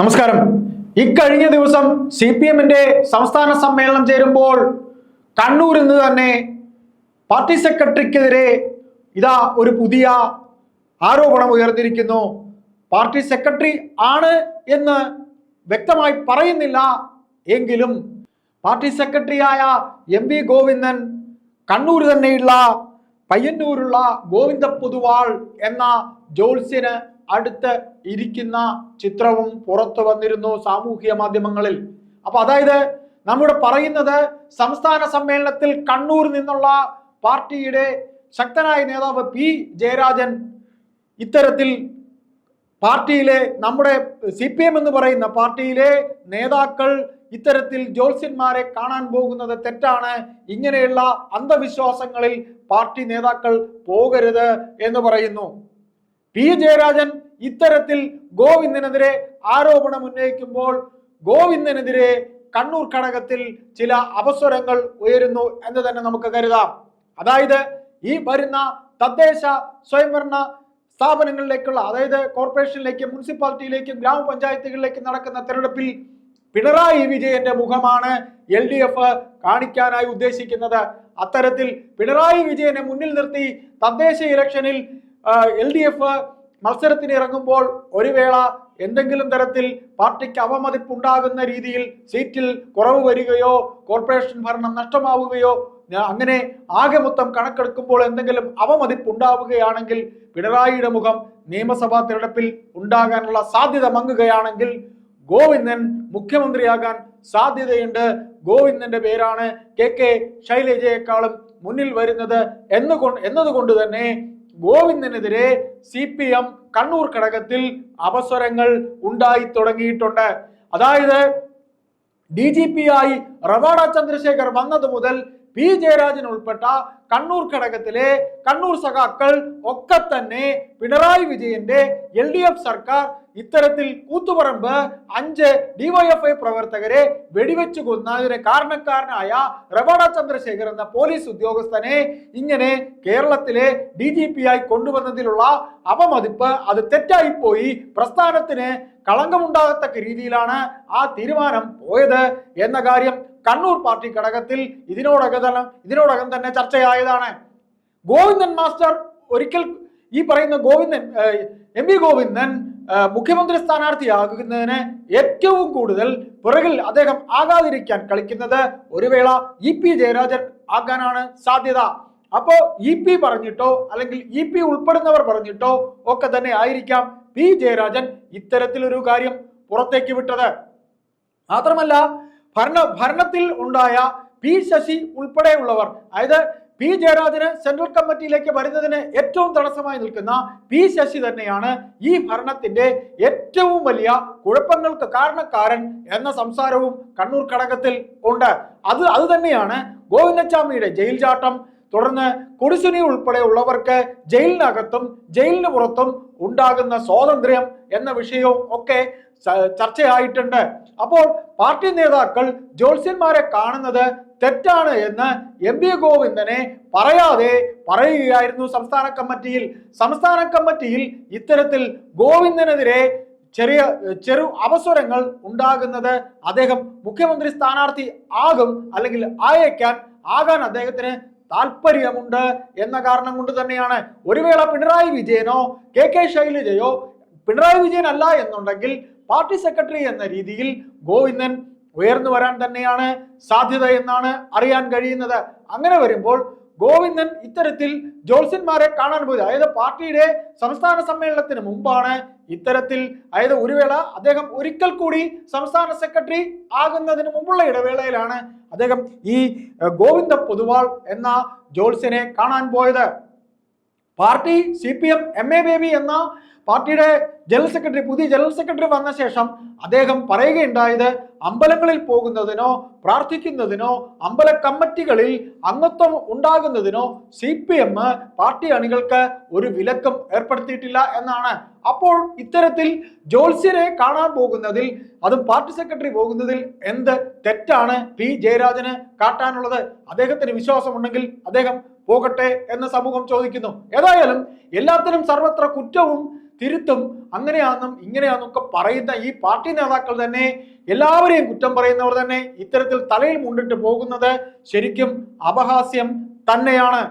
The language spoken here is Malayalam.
നമസ്കാരം. ഇക്കഴിഞ്ഞ ദിവസം സി പി എമ്മിന്റെ സംസ്ഥാന സമ്മേളനം ചേരുമ്പോൾ കണ്ണൂരിൽ നിന്ന് തന്നെ പാർട്ടി സെക്രട്ടറിക്കെതിരെ ഇതാ ഒരു പുതിയ ആരോപണം ഉയർന്നിരിക്കുന്നു. പാർട്ടി സെക്രട്ടറി ആണ് എന്ന് വ്യക്തമായി പറയുന്നില്ല എങ്കിലും പാർട്ടി സെക്രട്ടറിയായ എം വി ഗോവിന്ദൻ കണ്ണൂർ തന്നെയുള്ള പയ്യന്നൂരുള്ള ഗോവിന്ദ പൊതുവാൾ എന്ന ജോത്സ്യന് അടുത്ത് ഇരിക്കുന്ന ചിത്രവും പുറത്തു വന്നിരുന്നു സാമൂഹിക മാധ്യമങ്ങളിൽ. അപ്പൊ അതായത് നമ്മുടെ പറയുന്നത് സംസ്ഥാന സമ്മേളനത്തിൽ കണ്ണൂർ നിന്നുള്ള പാർട്ടിയുടെ ശക്തനായ നേതാവ് പി ജയരാജൻ ഇത്തരത്തിൽ പാർട്ടിയിലെ നമ്മുടെ സി പി എം എന്ന് പറയുന്ന പാർട്ടിയിലെ നേതാക്കൾ ഇത്തരത്തിൽ ജ്യോത്സ്യന്മാരെ കാണാൻ പോകുന്നത് തെറ്റാണ്. ഇങ്ങനെയുള്ള അന്ധവിശ്വാസങ്ങളിൽ പാർട്ടി നേതാക്കൾ പോകരുത് എന്ന് പറയുന്നു. പി ജയരാജൻ ഇത്തരത്തിൽ ഗോവിന്ദനെതിരെ ആരോപണം ഉന്നയിക്കുമ്പോൾ ഗോവിന്ദനെതിരെ കണ്ണൂർ ഘടകത്തിൽ ചില അപസ്വരങ്ങൾ ഉയരുന്നു എന്ന് തന്നെ നമുക്ക് കരുതാം. അതായത് ഈ വരുന്ന തദ്ദേശ സ്വയംഭരണ സ്ഥാപനങ്ങളിലേക്കുള്ള അതായത് കോർപ്പറേഷനിലേക്കും മുനിസിപ്പാലിറ്റിയിലേക്കും ഗ്രാമപഞ്ചായത്തുകളിലേക്കും നടക്കുന്ന തെരഞ്ഞെടുപ്പിൽ പിണറായി വിജയന്റെ മുഖമാണ് എൽ ഡി എഫ് കാണിക്കാനായി ഉദ്ദേശിക്കുന്നത്. അത്തരത്തിൽ പിണറായി വിജയനെ മുന്നിൽ നിർത്തി തദ്ദേശ ഇലക്ഷനിൽ എൽ ഡി എഫ് മത്സരത്തിന് ഇറങ്ങുമ്പോൾ ഒരു വേള എന്തെങ്കിലും തരത്തിൽ പാർട്ടിക്ക് അവമതിപ്പുണ്ടാകുന്ന രീതിയിൽ സീറ്റിൽ കുറവ് വരികയോ കോർപ്പറേഷൻ ഭരണം നഷ്ടമാവുകയോ അങ്ങനെ ആകെ മൊത്തം കണക്കെടുക്കുമ്പോൾ എന്തെങ്കിലും അവമതിപ്പുണ്ടാവുകയാണെങ്കിൽ പിണറായിയുടെ മുഖം നിയമസഭാ തിരഞ്ഞെടുപ്പിൽ ഉണ്ടാകാനുള്ള സാധ്യത മങ്ങുകയാണെങ്കിൽ ഗോവിന്ദൻ മുഖ്യമന്ത്രിയാകാൻ സാധ്യതയുണ്ട്. ഗോവിന്ദന്റെ പേരാണ് കെ കെ ശൈലജയെക്കാളും മുന്നിൽ വരുന്നത് എന്നുകൊണ്ട് എന്നതുകൊണ്ട് തന്നെ ഗോവിന്ദനെതിരെ സി പി എം കണ്ണൂർ ഘടകത്തിൽ അവസരങ്ങൾ ഉണ്ടായി തുടങ്ങിയിട്ടുണ്ട്. അതായത് ഡി ജി പി ആയി റവാഡ ചന്ദ്രശേഖർ വന്നത് മുതൽ പി ജയരാജൻ ഉൾപ്പെട്ട കണ്ണൂർ ഘടകത്തിലെ കണ്ണൂർ സഖാക്കൾ ഒക്കെ തന്നെ പിണറായി വിജയന്റെ എൽ ഡി എഫ് സർക്കാർ ഇത്തരത്തിൽ കൂത്തുപറമ്പ് അഞ്ച് ഡിവൈഎഫ്ഐ പ്രവർത്തകരെ വെടിവെച്ചു കൊന്നതിന് കാരണക്കാരനായ റവാഡ ചന്ദ്രശേഖർ എന്ന പോലീസ് ഉദ്യോഗസ്ഥനെ ഇങ്ങനെ കേരളത്തിലെ ഡി ജി പി ആയി കൊണ്ടുവന്നതിലുള്ള അപമതിപ്പ് അത് തെറ്റായിപ്പോയി. പ്രസ്ഥാനത്തിന് കളങ്കമുണ്ടാകത്തക്ക രീതിയിലാണ് ആ തീരുമാനം പോയത് എന്ന കാര്യം കണ്ണൂർ പാർട്ടി ഘടകത്തിൽ ഇതിനോടകം തന്നെ ഇതിനോടകം തന്നെ ചർച്ചയായതാണ്. ഗോവിന്ദൻ മാസ്റ്റർ ഒരിക്കൽ ഈ പറയുന്ന ഗോവിന്ദൻ എം വി ഗോവിന്ദൻ മുഖ്യമന്ത്രി സ്ഥാനാർത്ഥിയാകുന്നതിന് ഏറ്റവും കൂടുതൽ പിറകിൽ അദ്ദേഹം ആകാതിരിക്കാൻ കളിക്കുന്നത് ഒരു വേള ഇ പി ജയരാജൻ ആകാനാണ് സാധ്യത. അപ്പോ ഇ പി പറഞ്ഞിട്ടോ അല്ലെങ്കിൽ ഇ പി ഉൾപ്പെടുന്നവർ പറഞ്ഞിട്ടോ ഒക്കെ തന്നെ ആയിരിക്കാം പി ജയരാജൻ ഇത്തരത്തിലൊരു കാര്യം പുറത്തേക്ക് വിട്ടത്. മാത്രമല്ല ഭരണ ഭരണത്തിൽ ഉണ്ടായ പി ശശി ഉൾപ്പെടെയുള്ളവർ അതായത് പി ജയരാജന് സെൻട്രൽ കമ്മിറ്റിയിലേക്ക് വരുന്നതിന് ഏറ്റവും തടസ്സമായി നിൽക്കുന്ന പി ശശി തന്നെയാണ് ഈ ഭരണത്തിന്റെ ഏറ്റവും വലിയ കുഴപ്പങ്ങൾക്ക് കാരണക്കാരൻ എന്ന സംസാരവും കണ്ണൂർ ഘടകത്തിൽ ഉണ്ട്. അത് അത് തന്നെയാണ് ഗോവിന്ദച്ചാമിയുടെ ജയിൽ ചാട്ടം. തുടർന്ന് കുടിസുനി ഉൾപ്പെടെയുള്ളവർക്ക് ജയിലിനകത്തും ജയിലിന് പുറത്തും ഉണ്ടാകുന്ന സ്വാതന്ത്ര്യം എന്ന വിഷയവും ഒക്കെ ചർച്ചയായിട്ടുണ്ട്. അപ്പോൾ പാർട്ടി നേതാക്കൾ ജ്യോത്സ്യന്മാരെ കാണുന്നത് തെറ്റാണ് എന്ന് എം വി ഗോവിന്ദനെ പറയാതെ പറയുകയായിരുന്നു സംസ്ഥാന കമ്മിറ്റിയിൽ. സംസ്ഥാന കമ്മിറ്റിയിൽ ഇത്തരത്തിൽ ഗോവിന്ദനെതിരെ ചെറിയ ചെറു അവസരങ്ങൾ ഉണ്ടാകുന്നത് അദ്ദേഹം മുഖ്യമന്ത്രി സ്ഥാനാർത്ഥി ആകും അല്ലെങ്കിൽ ആയേക്കാൻ ആകാൻ അദ്ദേഹത്തിന് താല്പര്യമുണ്ട് എന്ന കാരണം കൊണ്ട് തന്നെയാണ്. ഒരു വേള പിണറായി വിജയനോ കെ കെ ശൈലജയോ പിണറായി വിജയൻ അല്ല എന്നുണ്ടെങ്കിൽ പാർട്ടി സെക്രട്ടറി എന്ന രീതിയിൽ ഗോവിന്ദൻ ഉയർന്നു വരാൻ തന്നെയാണ് സാധ്യത എന്നാണ് അറിയാൻ കഴിയുന്നത്. അങ്ങനെ വരുമ്പോൾ ഗോവിന്ദൻ ഇത്തരത്തിൽ ജോത്സ്യന്മാരെ കാണാൻ പോയത്. അതായത് പാർട്ടിയുടെ സംസ്ഥാന സമ്മേളനത്തിന് മുമ്പാണ് ഇത്തരത്തിൽ അതായത് ഒരു വേള അദ്ദേഹം ഒരിക്കൽ കൂടി സംസ്ഥാന സെക്രട്ടറി ആകുന്നതിന് മുമ്പുള്ള ഇടവേളയിലാണ് അദ്ദേഹം ഈ ഗോവിന്ദ പൊതുവാൾ എന്ന ജോത്സ്യനെ കാണാൻ പോയത്. Party C P M M A Baby എന്ന പാർട്ടിയുടെ ജനറൽ സെക്രട്ടറി പുതിയ ജനറൽ സെക്രട്ടറി വന്ന ശേഷം അദ്ദേഹം പറയുകയുണ്ടായത് അമ്പലങ്ങളിൽ പോകുന്നതിനോ പ്രാർത്ഥിക്കുന്നതിനോ അമ്പല കമ്മിറ്റികളിൽ അംഗത്വം ഉണ്ടാകുന്നതിനോ സി പി എം പാർട്ടി അണികൾക്ക് ഒരു വിലക്കും ഏർപ്പെടുത്തിയിട്ടില്ല എന്നാണ്. അപ്പോൾ ഇത്തരത്തിൽ ജോത്സ്യരെ കാണാൻ പോകുന്നതിൽ അതും പാർട്ടി സെക്രട്ടറി പോകുന്നതിൽ എന്ത് തെറ്റാണ് പി ജയരാജന് കാട്ടാനുള്ളത്? അദ്ദേഹത്തിന് വിശ്വാസമുണ്ടെങ്കിൽ അദ്ദേഹം പോകട്ടെ എന്ന് സമൂഹം ചോദിക്കുന്നു. ഏതായാലും എല്ലാത്തിനും സർവത്ര കുറ്റവും തിരുത്തും അങ്ങനെയാണെന്നും ഇങ്ങനെയാണെന്നൊക്കെ പറയുന്ന ഈ പാർട്ടി നേതാക്കൾ തന്നെ എല്ലാവരെയും കുറ്റം പറയുന്നവർ തന്നെ ഇത്തരത്തിൽ തലയിൽ മുണ്ടിട്ട് പോകുന്നത് ശരിക്കും അപഹാസ്യം തന്നെയാണ്.